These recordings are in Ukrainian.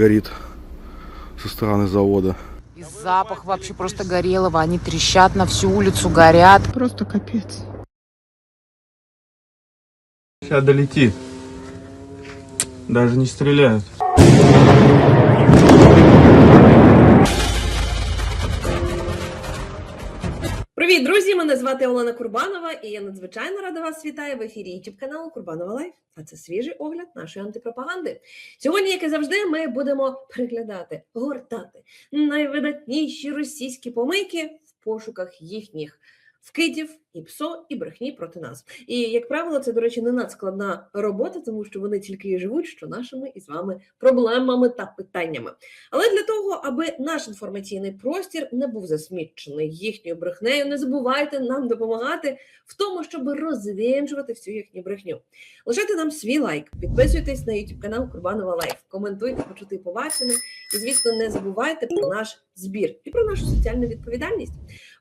горит со стороны завода. И запах вообще просто горелого. Они трещат на всю улицу, горят. Просто капец. Сейчас долетит. Даже не стреляют. Друзі! Мене звати Олена Курбанова, і я надзвичайно рада вас вітаю в ефірі youtube каналу Курбанова Лайф. А це свіжий огляд нашої антипропаганди. Сьогодні, як і завжди, ми будемо приглядати, гортати найвидатніші російські помийки в пошуках їхніх вкидів і псо, і брехні проти нас. І як правило, це, до речі, не надскладна робота, тому що вони тільки і живуть, що нашими із вами проблемами та питаннями. Але для того, аби наш інформаційний простір не був засмічений їхньою брехнею, не забувайте нам допомагати в тому, щоб розвінчувати всю їхню брехню. Лишайте нам свій лайк, підписуйтесь на YouTube канал Курбанова Лайф, коментуйте, почути і побачене. І, звісно, не забувайте про наш збір і про нашу соціальну відповідальність.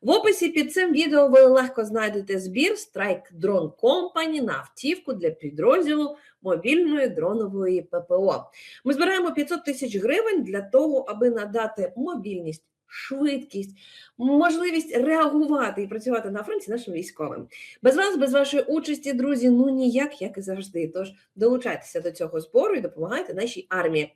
В описі під цим відео ви легко знайдете збір Strike Drone Company на автівку для підрозділу мобільної дронової ППО. Ми збираємо 500 тисяч гривень для того, аби надати мобільність, швидкість, можливість реагувати і працювати на фронті нашим військовим. Без вас, без вашої участі, друзі, ну ніяк, як і завжди. Тож долучайтеся до цього збору і допомагайте нашій армії.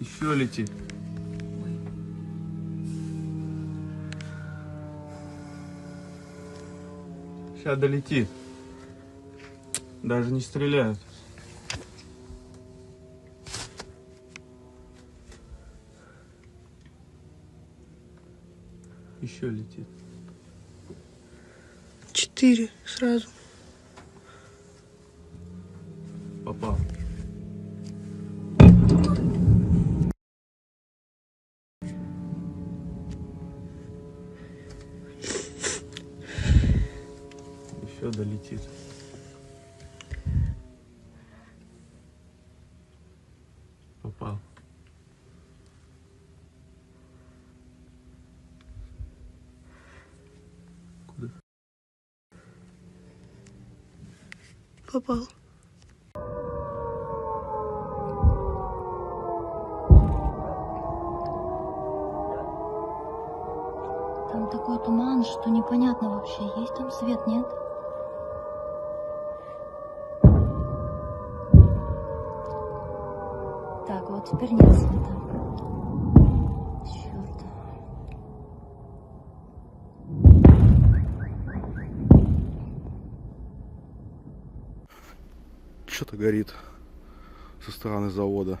Еще летит. Сейчас долетит. Даже не стреляют. Еще летит. Четыре сразу. Попал. Там такой туман, что непонятно вообще, есть там свет, нет? Так, вот теперь нет света. Что-то горит со стороны завода.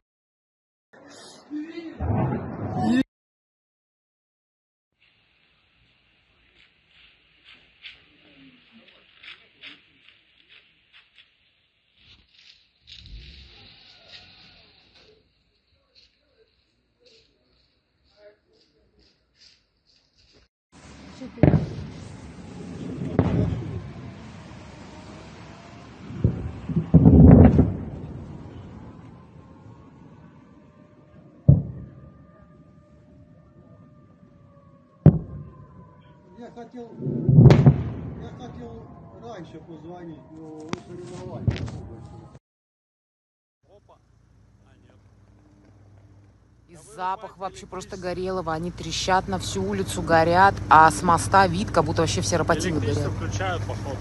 Я хотел, я хотел раньше позвонить, но вы соревнования. И запах вообще просто горелого. Они трещат на всю улицу, горят. А с моста вид, как будто вообще все рапотины горят. включают, походу.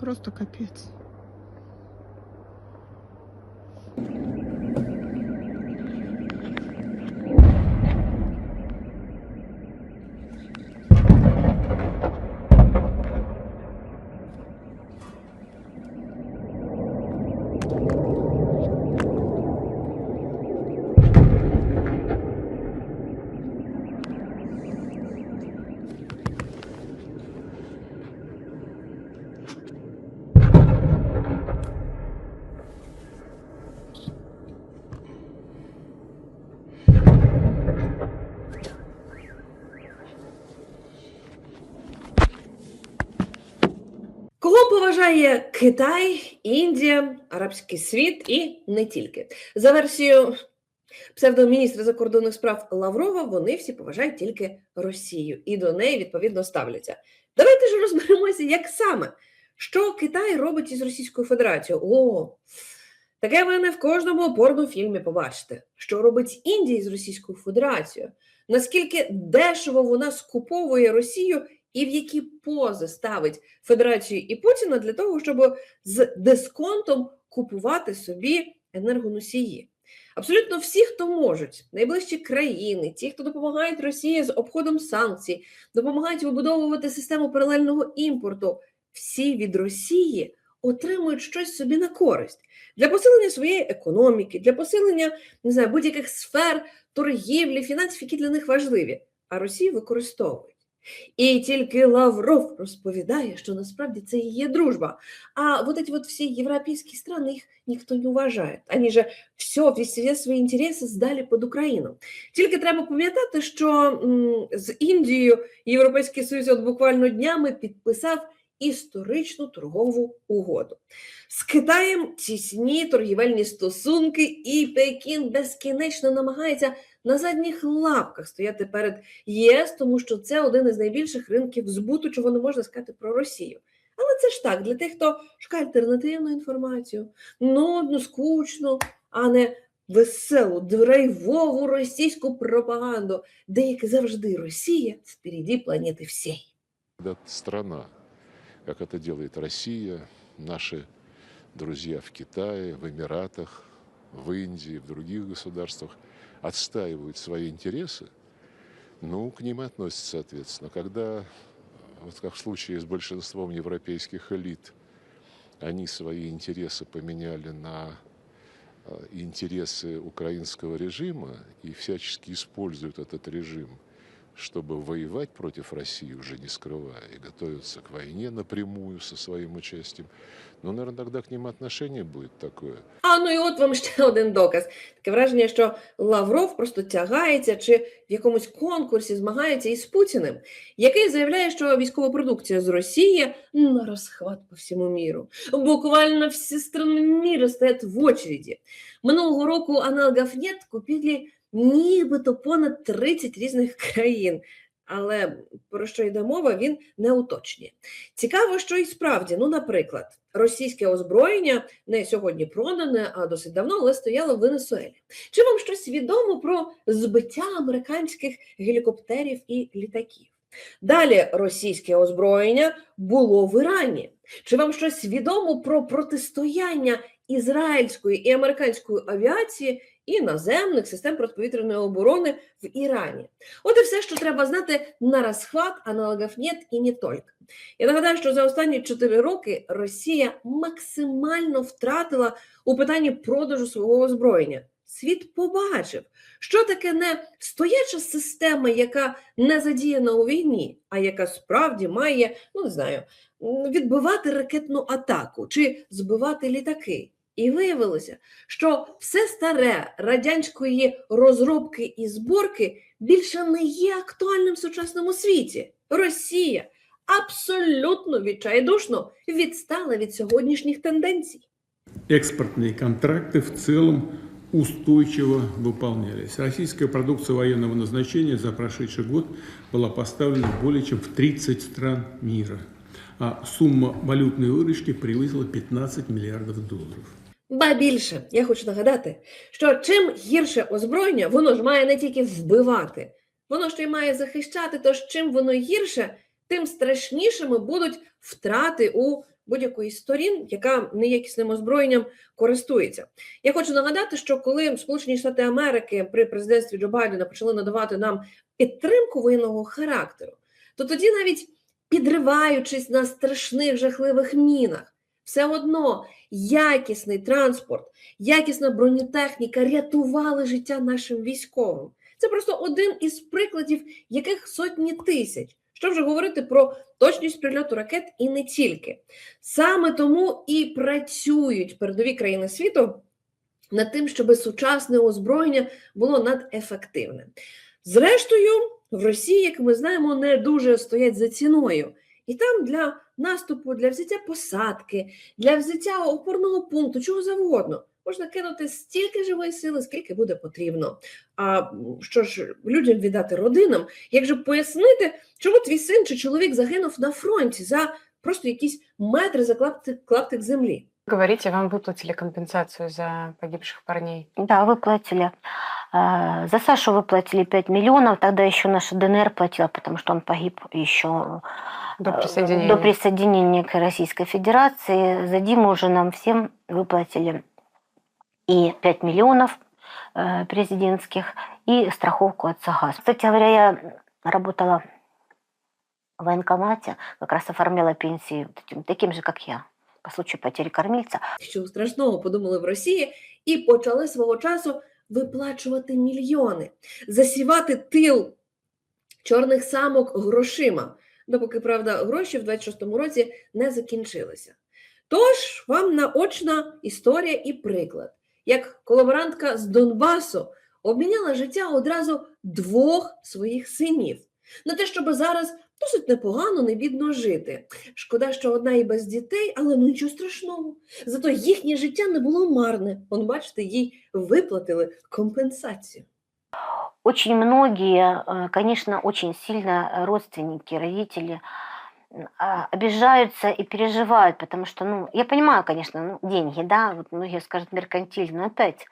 Просто капец. Китай, Індія, арабський світ і не тільки за версією псевдоміністра закордонних справ Лаврова, вони всі поважають тільки Росію і до неї відповідно ставляться. Давайте ж розберемося, як саме що Китай робить із Російською Федерацією. О, таке ви не в кожному порнофільмі побачите. Що робить Індія з Російською Федерацією? Наскільки дешево вона скуповує Росію і в які пози ставить Федерацію і Путіна для того, щоб з дисконтом купувати собі енергоносії. Абсолютно всі, хто можуть, найближчі країни, ті, хто допомагають Росії з обходом санкцій, допомагають вибудовувати систему паралельного імпорту, всі від Росії отримують щось собі на користь для посилення своєї економіки, для посилення будь-яких сфер торгівлі, фінансів, які для них важливі. А Росію використовують. І тільки Лавров розповідає, що насправді це і є дружба. А вот эти вот все европейские страны, их никто не уважает. Они же все, все свої інтереси здали під Україну. Тільки треба пам'ятати, що з Індією Європейський Союз от буквально днями підписав історичну торгову угоду. З Китаєм тісні торгівельні стосунки, і Пекін безкінечно намагається на задніх лапках стояти перед ЄС, тому що це один із найбільших ринків збуту, чого не можна сказати про Росію. Але це ж так, для тих, хто шукає альтернативну інформацію, нудну, скучну, а не веселу, драйвову російську пропаганду, де як завжди Росія впереді планети всієї. страна, как это делает Россия, наши друзья в Китае, в Эмиратах, в Индии, в других государствах, отстаивают свои интересы, ну, к ним и относятся соответственно. Когда, вот как в случае с большинством европейских элит, они свои интересы поменяли на э, интересы украинского режима и всячески используют этот режим – чтобы воевать против России, уже не скрывая, и готовиться к войне напрямую со своим участием, ну, наверное, тогда к ним отношение будет такое. А ну і от вам ще один доказ. Таке враження, що Лавров просто тягається чи в якомусь конкурсі змагається із Путіним, який заявляє, що військова продукція з Росії на розхват по всьому міру. Буквально всі страни міра стоять в очереді. Минулого року аналогов нет купили нібито понад 30 різних країн. Але про що йде мова, він не уточнює. Цікаво, що і справді, ну, наприклад, російське озброєння не сьогодні продане, а досить давно, але стояло в Венесуелі. Чи вам щось відомо про збиття американських гелікоптерів і літаків? Далі російське озброєння було в Ірані. Чи вам щось відомо про протистояння ізраїльської і американської авіації і наземних систем протиповітряної оборони в Ірані? От і все, що треба знати на розхват, аналогів нет і не тільки. Я нагадаю, що за останні 4 роки Росія максимально втратила у питанні продажу свого озброєння. Світ побачив, що таке не стояча система, яка не задіяна у війні, а яка справді має, ну не знаю, відбивати ракетну атаку чи збивати літаки. І виявилося, що все старе радянської розробки і зборки більше не є актуальним в сучасному світі. Росія абсолютно відчайдушно відстала від сьогоднішніх тенденцій. Экспортные контракты в целом устойчиво выполнялись. Российская продукция военного назначения за прошедший год была поставлена более чем в 30 стран мира, а сумма валютной выручки превысила 15 миллиардов долларов. Ба більше, я хочу нагадати, що чим гірше озброєння, воно ж має не тільки вбивати, воно ще й має захищати. Тож чим воно гірше, тим страшнішими будуть втрати у будь-якої сторін, яка неякісним озброєнням користується. Я хочу нагадати, що коли Сполучені Штати Америки при президентстві Джо Байдена почали надавати нам підтримку воєнного характеру, то тоді навіть підриваючись на страшних жахливих мінах, все одно якісний транспорт, якісна бронетехніка рятували життя нашим військовим. Це просто один із прикладів, яких сотні тисяч. Що вже говорити про точність прильоту ракет і не тільки. Саме тому і працюють передові країни світу над тим, щоб сучасне озброєння було надефективне. Зрештою, в Росії, як ми знаємо, не дуже стоять за ціною. І там для наступу, для взяття посадки, для взяття опорного пункту, чого завгодно, можна кинути стільки живої сили, скільки буде потрібно. А що ж людям віддати родинам, як же пояснити, чому твій син чи чоловік загинув на фронті за просто якісь метри за клаптик, клаптик землі? Говорите, вам выплатили компенсацию за погибших парней. Да, выплатили. Э, За Сашу выплатили 5 миллионов, тогда еще наша ДНР платила, потому что он погиб еще До э, присоединения. до присоединения к Российской Федерации. За Диму уже нам всем выплатили и 5 миллионов э, президентских, и страховку от САГАС. Кстати говоря, я работала в военкомате, как раз оформляла пенсии вот этим, таким же, как я, по случаю потери кормильца. що страшного подумали в Росії, і почали свого часу виплачувати мільйони, засівати тил чорних самок грошима, допоки, правда, гроші в 26-му році не закінчилися. Тож вам наочна історія і приклад, як колаборантка з Донбасу обміняла життя одразу двох своїх синів. На те, щоб зараз досить непогано, не бідно жити. Шкода, що одна і без дітей, але ну нічого страшного. Зато їхнє життя не було марне. Он, бачите, їй виплатили компенсацію. Очень многие, конечно, очень сильно родственники, родители обижаются и переживают, потому что, ну, я понимаю, конечно, ну, деньги, да, вот многие скажут меркантильно, но опять,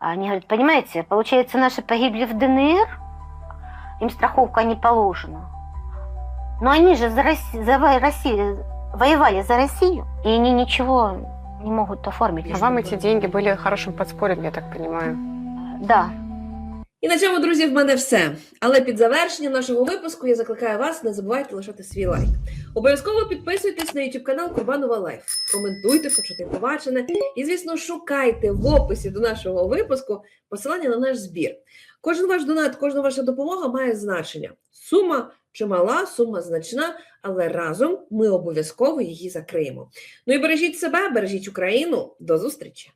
они говорят, понимаете, получается, наши погибли в ДНР, им страховка не положена, но они же за Россию, за Россию, воевали за Россию, и они ничего не могут оформить. А вам эти деньги были хорошим подспорьем, я так понимаю. Да, І на цьому, друзі, в мене все. Але під завершення нашого випуску я закликаю вас не забувайте лишати свій лайк. Обов'язково підписуйтесь на YouTube канал Курбанова Лайф. Коментуйте, почути побачене. І, звісно, шукайте в описі до нашого випуску посилання на наш збір. Кожен ваш донат, кожна ваша допомога має значення. Сума чимала, сума значна, але разом ми обов'язково її закриємо. Ну і бережіть себе, бережіть Україну. До зустрічі!